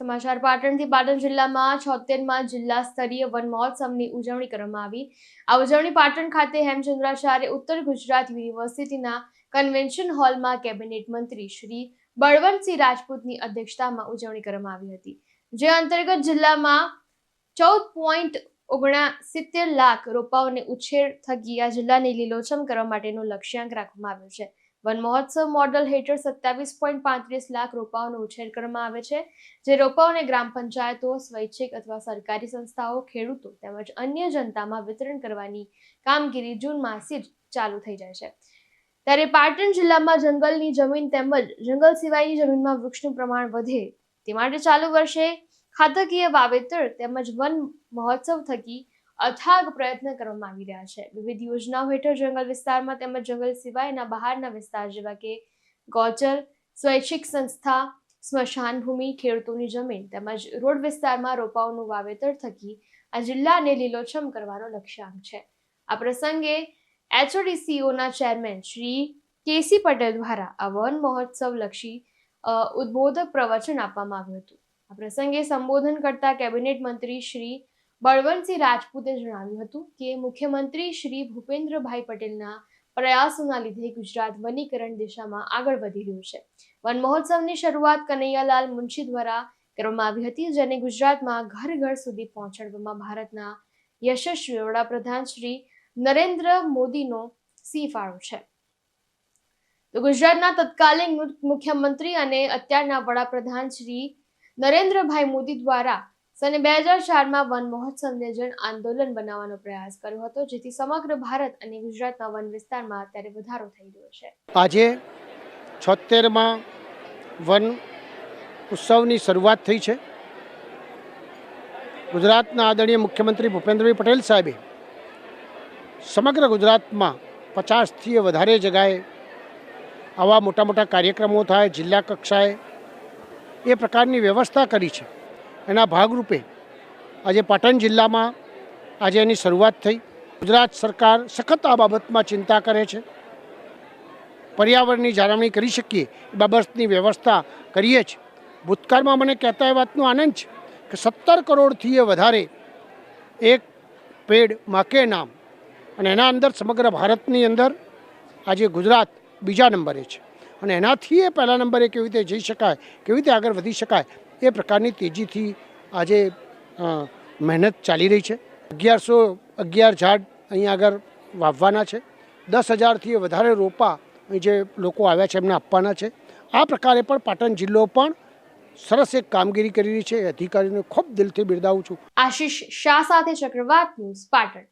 સમાચાર પાટણથી પાટણ જિલ્લામાં છોતેરમાં જિલ્લા સ્તરીય વન મહોત્સવની ઉજવણી કરવામાં આવી. આ ઉજવણી પાટણ ખાતે હેમચંદ્રાચાર્ય ઉત્તર ગુજરાત યુનિવર્સિટીના કન્વેન્શન હોલમાં કેબિનેટ મંત્રી શ્રી બળવંતસિંહ રાજપૂતની અધ્યક્ષતામાં ઉજવણી કરવામાં આવી હતી, જે અંતર્ગત જિલ્લામાં ચૌદ પોઈન્ટ ઓગણસિત્તેર લાખ રોપાઓને ઉછેર થકી આ જિલ્લાને લીલોછમ કરવા માટેનો લક્ષ્યાંક રાખવામાં આવ્યો છે. વન મહોત્સવ મોડલ હેઠળ સત્યાવીસ પોઈન્ટ પાંત્રીસ લાખ રોપાઓનો ઉછેર કરવામાં આવે છે. જે રોપાઓને ગ્રામ પંચાયતો, સ્વૈચ્છિક અથવા સરકારી સંસ્થાઓ, ખેડૂતો તેમજ અન્ય જનતામાં વિતરણ કરવાની કામગીરી જૂન માસથી જ ચાલુ થઈ જાય છે. ત્યારે પાટણ જિલ્લામાં જંગલની જમીન તેમજ જંગલ સિવાયની જમીનમાં વૃક્ષનું પ્રમાણ વધે તે માટે ચાલુ વર્ષે ખાતકીય વાવેતર તેમજ વન મહોત્સવ થકી અથાગ પ્રયત્ન કરવામાં આવી રહ્યા છે. વિવિધ યોજનાઓ હેઠળ જંગલ વિસ્તારમાં તેમજ જંગલ સિવાયના બહારના વિસ્તાર જેવા કે ગોચર, સ્વૈચ્છિક સંસ્થા સ્મશાન ભૂમિ ખેડૂતોની જમીન તેમજ રોડ વિસ્તારમાં રોપાઓનું વાવેતર થકી આ જિલ્લાને લીલોછમ કરવાનો લક્ષ્યાંક છે. આ પ્રસંગે એચઓડીસીઓના chairman Shri K C Patel દ્વારા આ વન મહોત્સવ લક્ષી ઉદ્બોધક પ્રવચન આપવામાં આવ્યું હતું. આ પ્રસંગે સંબોધન કરતા કેબિનેટ મંત્રી શ્રી બળવંતસિંહ રાજપૂતે જણાવ્યું હતું કે મુખ્યમંત્રી શ્રી ભૂપેન્દ્રભાઈ પટેલના પ્રયાસોના લીધે ગુજરાત વનીકરણ દિશામાં આગળ વધી રહ્યું છે. વન મહોત્સવની શરૂઆત કનૈયાલાલ મુનશી દ્વારા કરવામાં આવી હતી, જેને ગુજરાતમાં ઘર ઘર સુધી પહોંચાડવામાં ભારતના યશસ્વી વડાપ્રધાન શ્રી નરેન્દ્ર મોદીનો સી ફાળો છે. તો ગુજરાતના તત્કાલીન મુખ્યમંત્રી અને અત્યારના વડાપ્રધાન શ્રી નરેન્દ્રભાઈ મોદી દ્વારા સને બે હજાર ચારમાં વન મહોત્સવને જન આંદોલન બનાવવાનો પ્રયાસ કર્યો હતો, જેથી સમગ્ર ભારત અને ગુજરાતના વન વિસ્તારમાં અત્યારે વધારો થઈ રહ્યો છે. આજે છોતેરમાં વન ઉત્સવની શરૂઆત થઈ છે. ગુજરાતના આદરણીય મુખ્યમંત્રી ભૂપેન્દ્રભાઈ પટેલ સાહેબે સમગ્ર ગુજરાતમાં પચાસથી વધારે જગાએ આવા મોટા મોટા કાર્યક્રમો થાય, જિલ્લા કક્ષાએ એ પ્રકારની વ્યવસ્થા કરી છે. એના ભાગરૂપે આજે પાટણ જિલ્લામાં આજે એની શરૂઆત થઈ. ગુજરાત સરકાર સખત આ બાબતમાં ચિંતા કરે છે. પર્યાવરણની જાળવણી કરી શકીએ એ બાબતની વ્યવસ્થા કરીએ જ. ભૂતકાળમાં મને કહેતા એ વાતનો આનંદ છે કે સત્તર કરોડથી એ વધારે એક પેડ માકે નામ અને એના અંદર સમગ્ર ભારતની અંદર આજે ગુજરાત બીજા નંબરે છે. અને એનાથી એ પહેલા નંબરે કેવી રીતે જઈ શકાય, કેવી રીતે આગળ વધી શકાય એ પ્રકારની તેજીથી આજે મહેનત ચાલી રહી છે. અગિયારસો અગિયાર ઝાડ અહીં આગળ વાવવાના છે. દસ હજારથી વધારે રોપા જે લોકો આવ્યા છે એમને આપવાના છે. આ પ્રકારે પણ પાટણ જિલ્લો પણ સરસ એક કામગીરી કરી રહી છે. અધિકારીને ખૂબ દિલથી બિરદાવું છું. આશીષ શાહ સાથે ચક્રવાત ન્યૂઝ પાટણ.